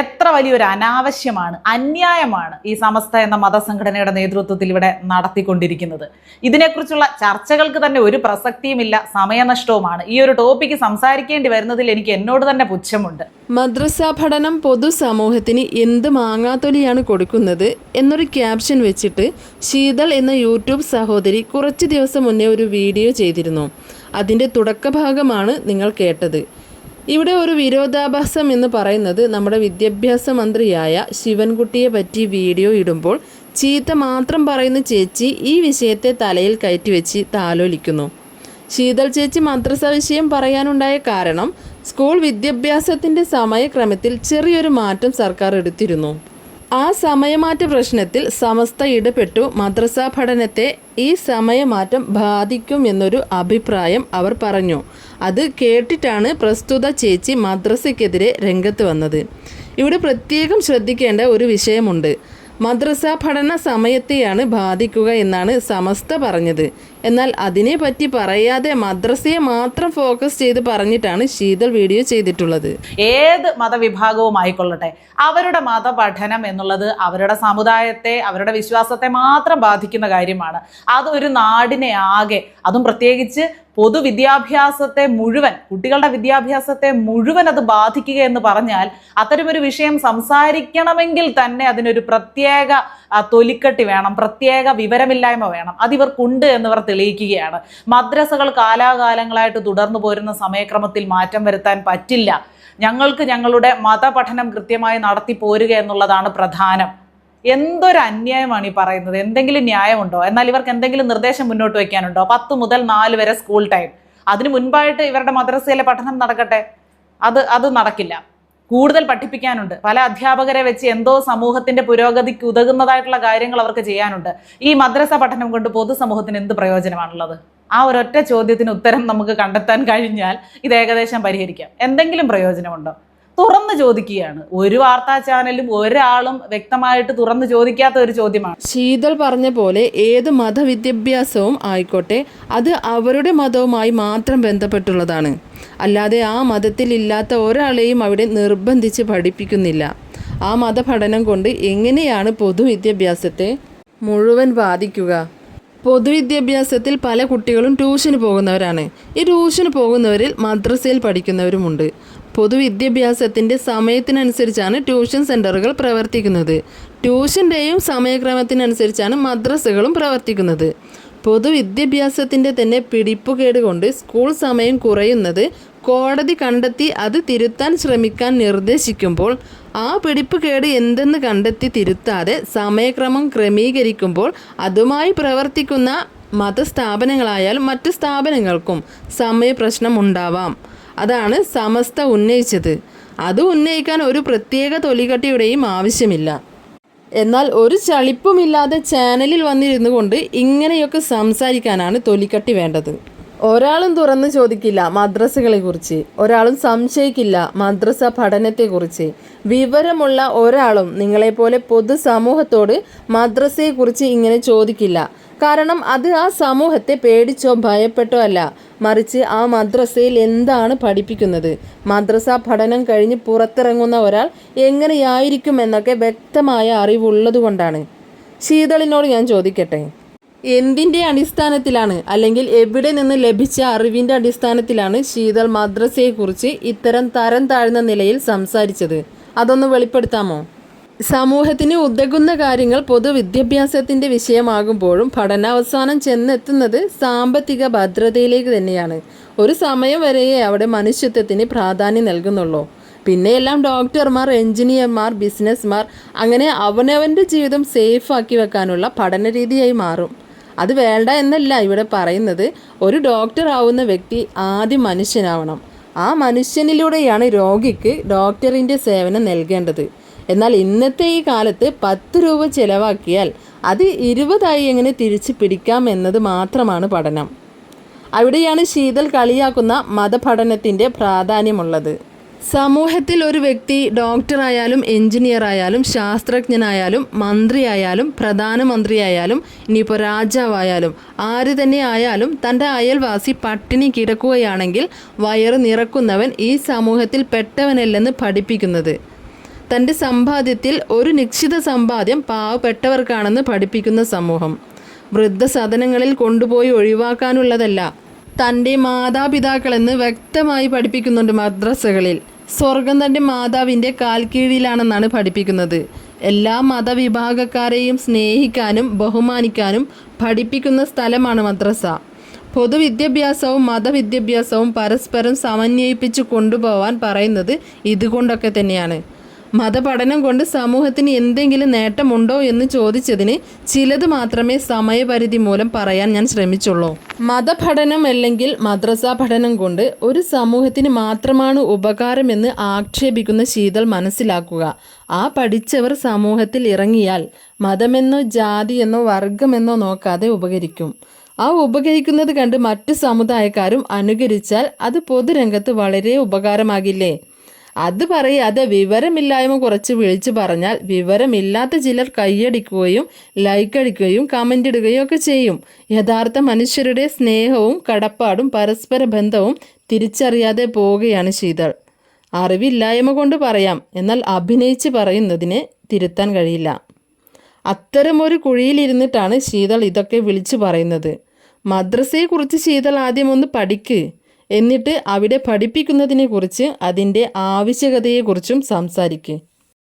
എത്ര വലിയൊരു അനാവശ്യമാണ് അന്യായമാണ് ഈ സമസ്ത എന്ന മതസംഘടനയുടെ നേതൃത്വത്തിൽ ഇവിടെ നടത്തിക്കൊണ്ടിരിക്കുന്നത്. ഇതിനെക്കുറിച്ചുള്ള ചർച്ചകൾക്ക് തന്നെ ഒരു പ്രസക്തിയുമില്ല സമയനഷ്ടവുമാണ്. ഈ ഒരു ടോപ്പിക്ക് സംസാരിക്കേണ്ടി വരുന്നതിൽ എനിക്ക് എന്നോട് തന്നെ പുച്ഛമുണ്ട്. മദ്രസ പഠനം പൊതുസമൂഹത്തിന് എന്ത് മാങ്ങാത്തൊലിയാണ് കൊടുക്കുന്നത് എന്നൊരു ക്യാപ്ഷൻ വെച്ചിട്ട് ശീതൾ എന്ന യൂട്യൂബ് സഹോദരി കുറച്ച് ദിവസം മുന്നേ ഒരു വീഡിയോ ചെയ്തിരുന്നു. അതിന്റെ തുടക്കഭാഗമാണ് നിങ്ങൾ കേട്ടത്. ഇവിടെ ഒരു വിരോധാഭാസം എന്ന് പറയുന്നത് നമ്മുടെ വിദ്യാഭ്യാസ മന്ത്രിയായ ശിവൻകുട്ടിയെ പറ്റി വീഡിയോ ഇടുമ്പോൾ ചീത്ത മാത്രം പറയുന്ന ചേച്ചി ഈ വിഷയത്തെ തലയിൽ കയറ്റിവെച്ച് താലോലിക്കുന്നു. ശീതൾ ചേച്ചി മദ്രസ വിഷയം പറയാനുണ്ടായ കാരണം സ്കൂൾ വിദ്യാഭ്യാസത്തിന്റെ സമയക്രമത്തിൽ ചെറിയൊരു മാറ്റം സർക്കാർ എടുത്തിരുന്നു. ആ സമയമാറ്റ പ്രശ്നത്തിൽ സമസ്ത ഇടപെട്ടു. മദ്രസ പഠനത്തെ ഈ സമയമാറ്റം ബാധിക്കും എന്നൊരു അഭിപ്രായം അവർ പറഞ്ഞു. അത് കേട്ടിട്ടാണ് പ്രസ്തുത ചേച്ചി മദ്രസയ്ക്കെതിരെ രംഗത്ത് വന്നത്. ഇവിടെ പ്രത്യേകം ശ്രദ്ധിക്കേണ്ട ഒരു വിഷയമുണ്ട്. മദ്രസ പഠന സമയത്തെയാണ് ബാധിക്കുക എന്നാണ് സമസ്ത പറഞ്ഞത്. എന്നാൽ അതിനെപ്പറ്റി പറയാതെ മദ്രസയെ മാത്രം ഫോക്കസ് ചെയ്ത് പറഞ്ഞിട്ടാണ് ശീതൾ വീഡിയോ ചെയ്തിട്ടുള്ളത്. ഏത് മതവിഭാഗവും ആയിക്കൊള്ളട്ടെ. അവരുടെ മതപഠനം എന്നുള്ളത് അവരുടെ സമുദായത്തെ അവരുടെ വിശ്വാസത്തെ മാത്രം ബാധിക്കുന്ന കാര്യമാണ്. അത് ഒരു നാടിനെ ആകെ അതും പ്രത്യേകിച്ച് പൊതുവിദ്യാഭ്യാസത്തെ മുഴുവൻ കുട്ടികളുടെ വിദ്യാഭ്യാസത്തെ മുഴുവൻ അത് ബാധിക്കുക എന്ന് പറഞ്ഞാൽ അത്തരമൊരു വിഷയം സംസാരിക്കണമെങ്കിൽ തന്നെ അതിനൊരു പ്രത്യേക തൊലിക്കെട്ടി വേണം പ്രത്യേക വിവരമില്ലായ്മ വേണം. അതിവർക്കുണ്ട് എന്നിവർ തെളിയിക്കുകയാണ്. മദ്രസകൾ കാലാകാലങ്ങളായിട്ട് തുടർന്നു പോരുന്ന സമയക്രമത്തിൽ മാറ്റം വരുത്താൻ പറ്റില്ല. ഞങ്ങൾക്ക് ഞങ്ങളുടെ മതപഠനം കൃത്യമായി നടത്തി പോരുക എന്നുള്ളതാണ് പ്രധാനം. എന്തൊരു അന്യായമാണ് ഈ പറയുന്നത്? എന്തെങ്കിലും ന്യായമുണ്ടോ? എന്നാൽ ഇവർക്ക് എന്തെങ്കിലും നിർദ്ദേശം മുന്നോട്ട് വയ്ക്കാനുണ്ടോ പത്ത് മുതൽ നാല് വരെ സ്കൂൾ ടൈം. അതിന് മുൻപായിട്ട് ഇവരുടെ മദ്രസയിലെ പഠനം നടക്കട്ടെ? അത് അത് നടക്കില്ല. കൂടുതൽ പഠിപ്പിക്കാനുണ്ട്. പല അധ്യാപകരെ വെച്ച് എന്തോ സമൂഹത്തിന്റെ പുരോഗതിക്ക് ഉതകുന്നതായിട്ടുള്ള കാര്യങ്ങൾ അവർക്ക് ചെയ്യാനുണ്ട്. ഈ മദ്രസ പഠനം കൊണ്ട് പൊതുസമൂഹത്തിന് എന്ത് പ്രയോജനമാണുള്ളത്? ആ ഒരൊറ്റ ചോദ്യത്തിന് ഉത്തരം നമുക്ക് കണ്ടെത്താൻ കഴിഞ്ഞാൽ ഇത് ഏകദേശം പരിഹരിക്കാം. എന്തെങ്കിലും പ്രയോജനമുണ്ടോ? തുറന്ന് ചോദിക്കുകയാണ്. ഒരു വാർത്താ ചാനലും ഒരാളും വ്യക്തമായിട്ട് തുറന്ന് ചോദിക്കാത്ത ഒരു ചോദ്യമാണ്. ശീതൾ പറഞ്ഞ പോലെ ഏത് മതവിദ്യാഭ്യാസവും ആയിക്കോട്ടെ അത് അവരുടെ മതവുമായി മാത്രം ബന്ധപ്പെട്ടുള്ളതാണ്. അല്ലാതെ ആ മതത്തിൽ ഇല്ലാത്ത ഒരാളെയും അവിടെ നിർബന്ധിച്ച് പഠിപ്പിക്കുന്നില്ല. ആ മതപഠനം കൊണ്ട് എങ്ങനെയാണ് പൊതുവിദ്യാഭ്യാസത്തെ മുഴുവൻ ബാധിക്കുക? പൊതുവിദ്യാഭ്യാസത്തിൽ പല കുട്ടികളും ട്യൂഷന് പോകുന്നവരാണ്. ഈ ട്യൂഷന് പോകുന്നവരിൽ മദ്രസയിൽ പഠിക്കുന്നവരുമുണ്ട്. പൊതുവിദ്യാഭ്യാസത്തിന്റെ സമയത്തിനനുസരിച്ചാണ് ട്യൂഷൻ സെന്ററുകൾ പ്രവർത്തിക്കുന്നത്. ട്യൂഷന്റെയും സമയക്രമത്തിനനുസരിച്ചാണ് മദ്രസകളും പ്രവർത്തിക്കുന്നത്. പൊതുവിദ്യാഭ്യാസത്തിന്റെ തന്നെ പിടിപ്പുകേട് കൊണ്ട് സ്കൂൾ സമയം കുറയുന്നത് കോടതി കണ്ടെത്തി അത് തിരുത്താൻ ശ്രമിക്കാൻ നിർദ്ദേശിക്കുമ്പോൾ ആ പിടിപ്പുകേട് എന്തെന്ന് കണ്ടെത്തി തിരുത്താതെ സമയക്രമം ക്രമീകരിക്കുമ്പോൾ അതുമായി പ്രവർത്തിക്കുന്ന മതസ്ഥാപനങ്ങളായാലും മറ്റ് സ്ഥാപനങ്ങൾക്കും സമയപ്രശ്നം ഉണ്ടാവാം. അതാണ് സമസ്ത ഉന്നയിച്ചത്. അത് ഉന്നയിക്കാൻ ഒരു പ്രത്യേക തൊലികട്ടിയുടെയും ആവശ്യമില്ല. എന്നാൽ ഒരു ചളിപ്പുമില്ലാതെ ചാനലിൽ വന്നിരുന്നു കൊണ്ട് ഇങ്ങനെയൊക്കെ സംസാരിക്കാനാണ് തൊലിക്കട്ടി വേണ്ടത്. ഒരാളും തുറന്ന് ചോദിക്കില്ല മദ്രസകളെ കുറിച്ച് ഒരാളും സംശയിക്കില്ല മദ്രസ പഠനത്തെക്കുറിച്ച്. വിവരമുള്ള ഒരാളും നിങ്ങളെപ്പോലെ പൊതുസമൂഹത്തോട് മദ്രസയെക്കുറിച്ച് ഇങ്ങനെ ചോദിക്കില്ല. കാരണം അത് ആ സമൂഹത്തെ പേടിച്ചോ ഭയപ്പെട്ടോ അല്ല. മറിച്ച് ആ മദ്രസയിൽ എന്താണ് പഠിപ്പിക്കുന്നത്? മദ്രസ പഠനം കഴിഞ്ഞ് പുറത്തിറങ്ങുന്ന ഒരാൾ എങ്ങനെയായിരിക്കും എന്നൊക്കെ വ്യക്തമായ അറിവുള്ളതുകൊണ്ടാണ്. ശീതളിനോട് ഞാൻ ചോദിക്കട്ടെ? എന്തിന്റെ അടിസ്ഥാനത്തിലാണ് അല്ലെങ്കിൽ എവിടെ നിന്ന് ലഭിച്ച അറിവിന്റെ അടിസ്ഥാനത്തിലാണ് ശീതൾ മദ്രസയെക്കുറിച്ച് ഇത്തരം തരം താഴ്ന്ന നിലയിൽ സംസാരിച്ചത്? അതൊന്ന് വെളിപ്പെടുത്താമോ? സമൂഹത്തിന് ഉതകുന്ന കാര്യങ്ങൾ പൊതുവിദ്യാഭ്യാസത്തിന്റെ വിഷയമാകുമ്പോഴും പഠനാവസാനം ചെന്നെത്തുന്നത് സാമ്പത്തിക ഭദ്രതയിലേക്ക് തന്നെയാണ്. ഒരു സമയം വരെയേ അവിടെ മനുഷ്യത്വത്തിന് പ്രാധാന്യം നൽകുന്നുള്ളൂ. പിന്നെയെല്ലാം ഡോക്ടർമാർ എഞ്ചിനീയർമാർ ബിസിനസ്മാർ അങ്ങനെ അവനവന്റെ ജീവിതം സേഫാക്കി വെക്കാനുള്ള പഠന രീതിയായി മാറും. അത് വേണ്ട എന്നല്ല ഇവിടെ പറയുന്നത്. ഒരു ഡോക്ടർ ആവുന്ന വ്യക്തി ആദ്യം മനുഷ്യനാവണം. ആ മനുഷ്യനിലൂടെയാണ് രോഗിക്ക് ഡോക്ടറിന്റെ സേവനം നൽകേണ്ടത്. എന്നാൽ ഇന്നത്തെ ഈ കാലത്ത് പത്ത് രൂപ ചിലവാക്കിയാൽ അത് ഇരുപതായി എങ്ങനെ തിരിച്ചു പിടിക്കാം എന്നത് മാത്രമാണ് പഠനം. അവിടെയാണ് ശീതൽ കളിയാക്കുന്ന മതപഠനത്തിന്റെ പ്രാധാന്യമുള്ളത്. സമൂഹത്തിൽ ഒരു വ്യക്തി ഡോക്ടറായാലും എഞ്ചിനീയർ ആയാലും ശാസ്ത്രജ്ഞനായാലും മന്ത്രിയായാലും പ്രധാനമന്ത്രിയായാലും ഇനിയിപ്പോൾ രാജാവായാലും ആര് തന്നെ ആയാലും തന്റെ അയൽവാസി പട്ടിണി കിടക്കുകയാണെങ്കിൽ വയറ് നിറക്കുന്നവൻ ഈ സമൂഹത്തിൽ പെട്ടവനല്ലെന്ന് പഠിപ്പിക്കുന്നത്. തന്റെ സമ്പാദ്യത്തിൽ ഒരു നിശ്ചിത സമ്പാദ്യം പാവപ്പെട്ടവർക്കാണെന്ന് പഠിപ്പിക്കുന്ന സമൂഹം. വൃദ്ധസദനങ്ങളിൽ കൊണ്ടുപോയി ഒഴിവാക്കാനുള്ളതല്ല തന്റെ മാതാപിതാക്കളെന്ന് വ്യക്തമായി പഠിപ്പിക്കുന്നുണ്ട് മദ്രസകളിൽ. സ്വർഗം തന്റെ മാതാവിന്റെ കാൽക്കീഴിലാണെന്നാണ് പഠിപ്പിക്കുന്നത്. എല്ലാ മതവിഭാഗക്കാരെയും സ്നേഹിക്കാനും ബഹുമാനിക്കാനും പഠിപ്പിക്കുന്ന സ്ഥലമാണ് മദ്രസ. പൊതുവിദ്യാഭ്യാസവും മതവിദ്യാഭ്യാസവും പരസ്പരം സമന്വയിപ്പിച്ച് കൊണ്ടുപോകാൻ പറയുന്നത് ഇതുകൊണ്ടൊക്കെ തന്നെയാണ്. മതപഠനം കൊണ്ട് സമൂഹത്തിന് എന്തെങ്കിലും നേട്ടമുണ്ടോ എന്ന് ചോദിച്ചതിന് ചിലത് മാത്രമേ സമയപരിധി മൂലം പറയാൻ ഞാൻ ശ്രമിച്ചുള്ളൂ. മതപഠനം അല്ലെങ്കിൽ മദ്രസ പഠനം കൊണ്ട് ഒരു സമൂഹത്തിന് മാത്രമാണ് ഉപകാരമെന്ന് ആക്ഷേപിക്കുന്ന ശീതൾ മനസ്സിലാക്കുക. ആ പഠിച്ചവർ സമൂഹത്തിൽ ഇറങ്ങിയാൽ മതമെന്നോ ജാതിയെന്നോ വർഗമെന്നോ നോക്കാതെ ഉപകരിക്കും. ആ ഉപകരിക്കുന്നത് കണ്ട് മറ്റു സമുദായക്കാരും അനുകരിച്ചാൽ അത് പൊതുരംഗത്ത് വളരെ ഉപകാരമാകില്ലേ? അത് പറയാതെ വിവരമില്ലായ്മ കുറച്ച് വിളിച്ചു പറഞ്ഞാൽ വിവരമില്ലാത്ത ചിലർ കൈയടിക്കുകയും ലൈക്ക് അടിക്കുകയും കമന്റ് ഇടുകയും ഒക്കെ ചെയ്യും. യഥാർത്ഥ മനുഷ്യരുടെ സ്നേഹവും കടപ്പാടും പരസ്പര ബന്ധവും തിരിച്ചറിയാതെ പോവുകയാണ് ശീതൾ. അറിവില്ലായ്മ കൊണ്ട് പറയാം എന്നാൽ അഭിനയിച്ച് പറയുന്നതിനെ തിരുത്താൻ കഴിയില്ല. അത്തരമൊരു കുഴിയിലിരുന്നിട്ടാണ് ശീതൾ ഇതൊക്കെ വിളിച്ചു പറയുന്നത്. മദ്രസയെക്കുറിച്ച് ശീതൾ ആദ്യം ഒന്ന് പഠിക്ക്. എന്നിട്ട് അവിടെ പഠിപ്പിക്കുന്നതിനെക്കുറിച്ച് അതിന്റെ ആവശ്യകതയെക്കുറിച്ചും സംസാരിക്ക്.